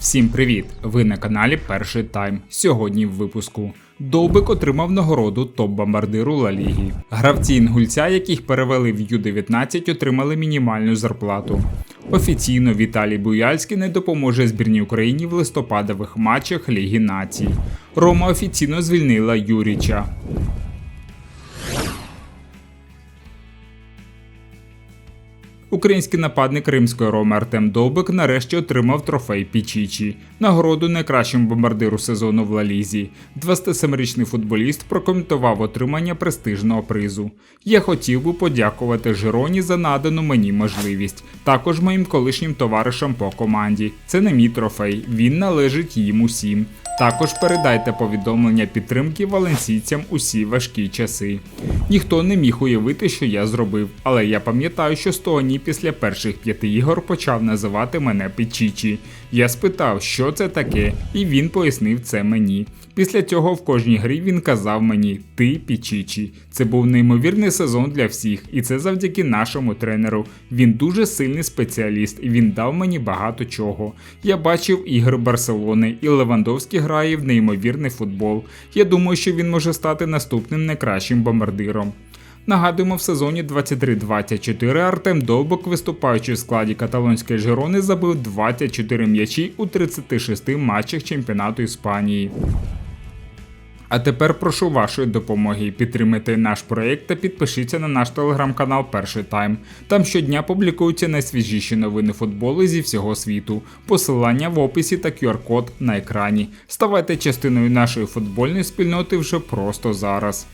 Всім привіт! Ви на каналі Перший Тайм. Сьогодні в випуску. Довбик отримав нагороду топ-бомбардиру Ла Ліги. Гравці інгульця, яких перевели в Ю-19, отримали мінімальну зарплату. Офіційно Віталій Буяльський не допоможе збірній Україні в листопадових матчах Ліги Націй. Рома офіційно звільнила Юріча. Український нападник римської Роми Артем Довбик нарешті отримав трофей Пічічі, нагороду найкращому бомбардиру сезону в Лалізі. 27-річний футболіст прокоментував отримання престижного призу. Я хотів би подякувати Жироні за надану мені можливість, також моїм колишнім товаришам по команді. Це не мій трофей, він належить їм усім. Також передайте повідомлення підтримки валенсійцям усі важкі часи. Ніхто не міг уявити, що я зробив, але я пам'ятаю, що Стоані після перших п'яти ігор почав називати мене Пічічі. Я спитав, що це таке, і він пояснив це мені. Після цього в кожній грі він казав мені Ти Пічічі. Це був неймовірний сезон для всіх, і це завдяки нашому тренеру. Він дуже сильний спеціаліст і він дав мені багато чого. Я бачив ігри Барселони, і Левандовський грає в неймовірний футбол. Я думаю, що він може стати наступним найкращим бомбардиром. Нагадуємо, в сезоні 23-24 Артем Довбок, виступаючи в складі каталонської Жирони, забив 24 м'ячі у 36 матчах чемпіонату Іспанії. А тепер прошу вашої допомоги. Підтримайте наш проєкт та підпишіться на наш телеграм-канал Перший Тайм. Там щодня публікуються найсвіжіші новини футболу зі всього світу. Посилання в описі та QR-код на екрані. Ставайте частиною нашої футбольної спільноти вже просто зараз.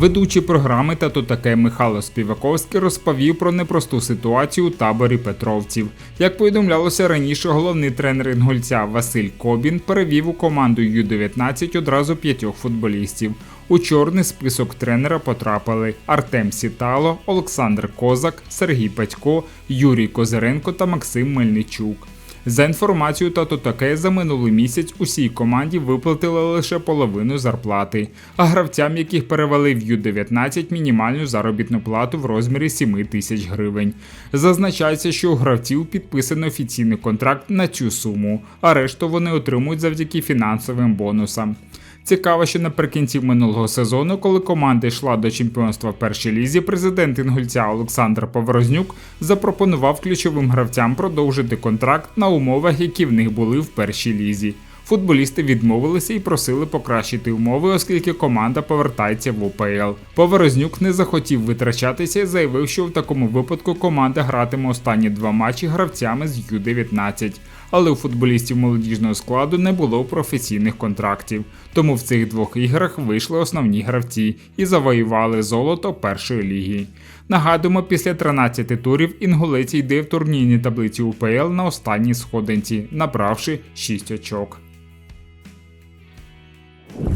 Ведучий програми та то таке Михайло Співаковський розповів про непросту ситуацію у таборі Петровців. Як повідомлялося раніше, головний тренер інгульця Василь Кобін перевів у команду Ю-19 одразу п'ятьох футболістів. У чорний список тренера потрапили Артем Сітало, Олександр Козак, Сергій Петько, Юрій Козиренко та Максим Мельничук. За інформацією та таке за минулий місяць усій команді виплатили лише половину зарплати, а гравцям, яких перевели в Ю-19 мінімальну заробітну плату в розмірі 7 тисяч гривень. Зазначається, що у гравців підписано офіційний контракт на цю суму, а решту вони отримують завдяки фінансовим бонусам. Цікаво, що наприкінці минулого сезону, коли команда йшла до чемпіонства в першій лізі, президент інгульця Олександр Поворознюк запропонував ключовим гравцям продовжити контракт на умовах, які в них були в першій лізі. Футболісти відмовилися і просили покращити умови, оскільки команда повертається в УПЛ. Поворознюк не захотів витрачатися і заявив, що в такому випадку команда гратиме останні два матчі гравцями з Ю-19. Але у футболістів молодіжного складу не було професійних контрактів. Тому в цих двох іграх вийшли основні гравці і завоювали золото першої ліги. Нагадуємо, після 13 турів інгулець йде в турнірній таблиці УПЛ на останній сходинці, набравши 6 очок.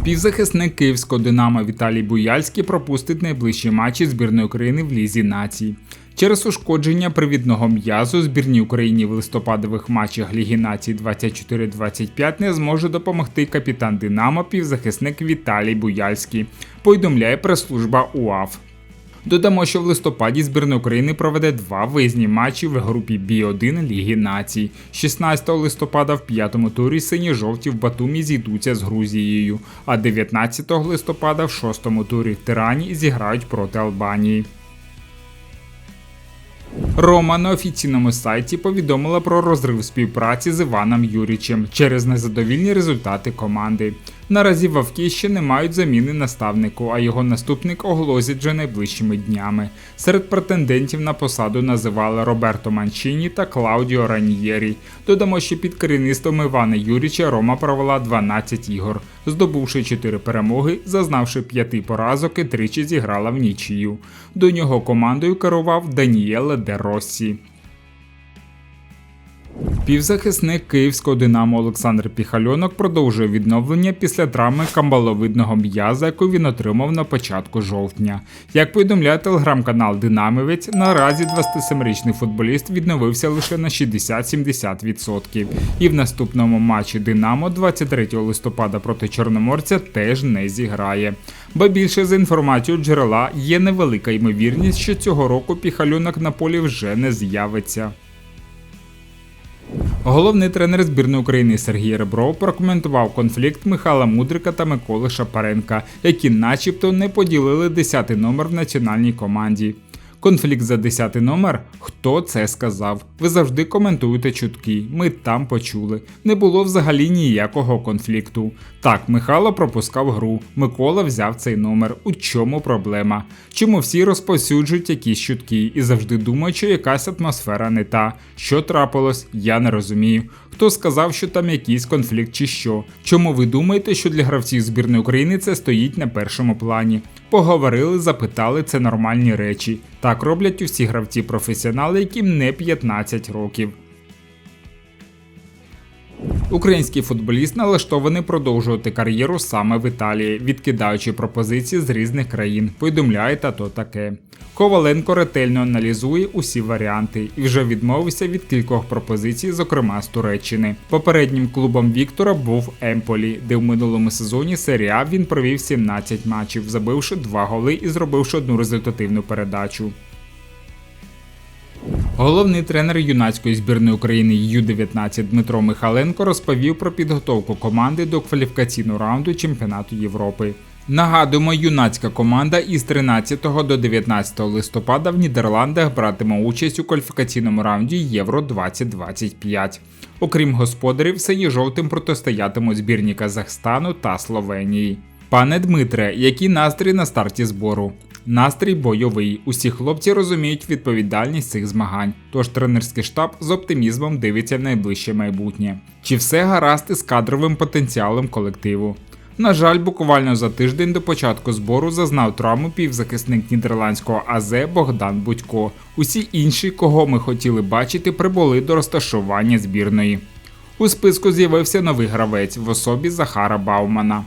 Півзахисник київського Динамо Віталій Буяльський пропустить найближчі матчі збірної України в Лізі націй. Через ушкодження привідного м'язу збірній Україні в листопадових матчах Ліги націй 24-25 не зможе допомогти капітан Динамо півзахисник Віталій Буяльський. Повідомляє прес-служба УАФ. Додамо, що в листопаді збірна України проведе два виїзні матчі в групі Бі-1 Ліги Націй. 16 листопада в п'ятому турі сині-жовті в Батумі зійдуться з Грузією, а 19 листопада в шостому турі в Тирані зіграють проти Албанії. Рома на офіційному сайті повідомила про розрив співпраці з Іваном Юрічем через незадовільні результати команди. Наразі вавки ще не мають заміни наставнику, а його наступник оголосять вже найближчими днями. Серед претендентів на посаду називали Роберто Манчині та Клаудіо Раньєрі. Додамо, що під керівництвом Івана Юріча Рома провела 12 ігор, здобувши 4 перемоги, зазнавши 5 поразок і тричі зіграла в нічию. До нього командою керував Даніеле Де Россі. Півзахисник київського динамо Олександр Піхальонок продовжує відновлення після травми камбаловидного м'яза, яку він отримав на початку жовтня. Як повідомляє телеграм-канал Динамівець, наразі 27-річний футболіст відновився лише на 60-70%. І в наступному матчі Динамо 23 листопада проти Чорноморця теж не зіграє. Ба більше за інформацією джерела є невелика ймовірність, що цього року піхальонок на полі вже не з'явиться. Головний тренер збірної України Сергій Ребров прокоментував конфлікт Михайла Мудрика та Миколи Шапаренка, які начебто не поділили 10-й номер в національній команді. Конфлікт за 10 номер? Хто це сказав? Ви завжди коментуєте чутки. Ми там почули. Не було взагалі ніякого конфлікту. Так, Михайло пропускав гру. Микола взяв цей номер. У чому проблема? Чому всі розповсюджують якісь чутки і завжди думають, що якась атмосфера не та. Що трапилось, я не розумію. Хто сказав, що там якийсь конфлікт чи що? Чому ви думаєте, що для гравців збірної України це стоїть на першому плані? Поговорили, запитали, це нормальні речі. Так роблять усі гравці професіонали, яким не 15 років. Український футболіст налаштований продовжувати кар'єру саме в Італії, відкидаючи пропозиції з різних країн. Повідомляє та то таке. Коваленко ретельно аналізує усі варіанти і вже відмовився від кількох пропозицій, зокрема з Туреччини. Попереднім клубом Віктора був Емполі, де в минулому сезоні серії він провів 17 матчів, забивши 2 голи і зробивши одну результативну передачу. Головний тренер юнацької збірної України Ю-19 Дмитро Михаленко розповів про підготовку команди до кваліфікаційного раунду чемпіонату Європи. Нагадуємо, юнацька команда із 13 до 19 листопада в Нідерландах братиме участь у кваліфікаційному раунді Євро 2025. Окрім господарів, сині жовтим протистоятимуть збірні Казахстану та Словенії. Пане Дмитре, які настрій на старті збору? Настрій бойовий. Усі хлопці розуміють відповідальність цих змагань. Тож тренерський штаб з оптимізмом дивиться в найближче майбутнє. Чи все гаразд із кадровим потенціалом колективу? На жаль, буквально за тиждень до початку збору зазнав травму півзахисник нідерландського АЗ Богдан Будько. Усі інші, кого ми хотіли бачити, прибули до розташування збірної. У списку з'явився новий гравець в особі Захара Баумана.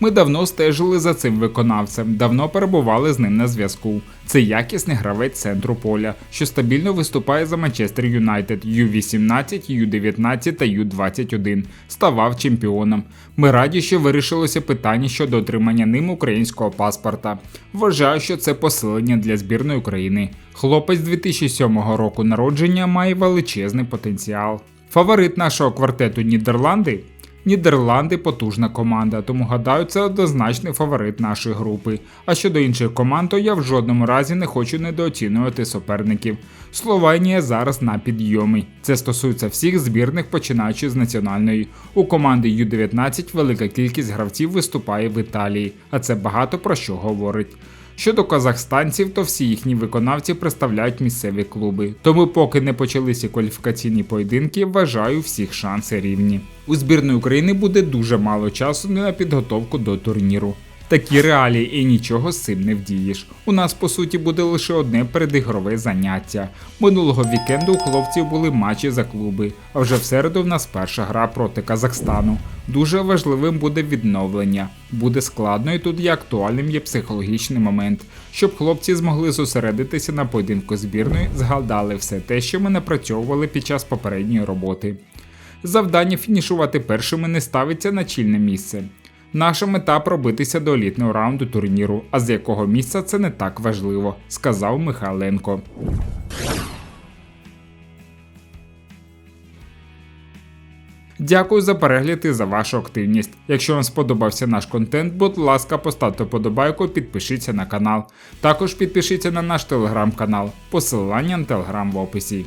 Ми давно стежили за цим виконавцем, давно перебували з ним на зв'язку. Це якісний гравець центру поля, що стабільно виступає за Манчестер Юнайтед Ю-18, Ю-19 та Ю-21. Ставав чемпіоном. Ми раді, що вирішилося питання щодо отримання ним українського паспорта. Вважаю, що це посилення для збірної України. Хлопець 2007 року народження має величезний потенціал. Фаворит нашого квартету Нідерланди Нідерланди потужна команда, тому гадаю, це однозначний фаворит нашої групи. А щодо інших команд, то я в жодному разі не хочу недооцінювати суперників. Словенія зараз на підйомі. Це стосується всіх збірних, починаючи з національної. У команди Ю-19 велика кількість гравців виступає в Італії, а це багато про що говорить. Щодо казахстанців, то всі їхні виконавці представляють місцеві клуби. Тому, поки не почалися кваліфікаційні поєдинки, вважаю всіх шанси рівні. У збірної України буде дуже мало часу на підготовку до турніру. Такі реалії і нічого з цим не вдієш. У нас по суті буде лише одне передігрове заняття. Минулого вікенду у хлопців були матчі за клуби, а вже в середу в нас перша гра проти Казахстану. Дуже важливим буде відновлення. Буде складно і тут і актуальним є психологічний момент, щоб хлопці змогли зосередитися на поєдинку збірної, згадали все те, що ми напрацьовували під час попередньої роботи. Завдання фінішувати першими не ставиться на чільне місце. Наша мета пробитися до елітного раунду турніру, а з якого місця це не так важливо, сказав Михайленко. Дякую за перегляд і за вашу активність. Якщо вам сподобався наш контент, будь ласка, поставте подобайку підпишіться на канал. Також підпишіться на наш телеграм-канал. Посилання на телеграм в описі.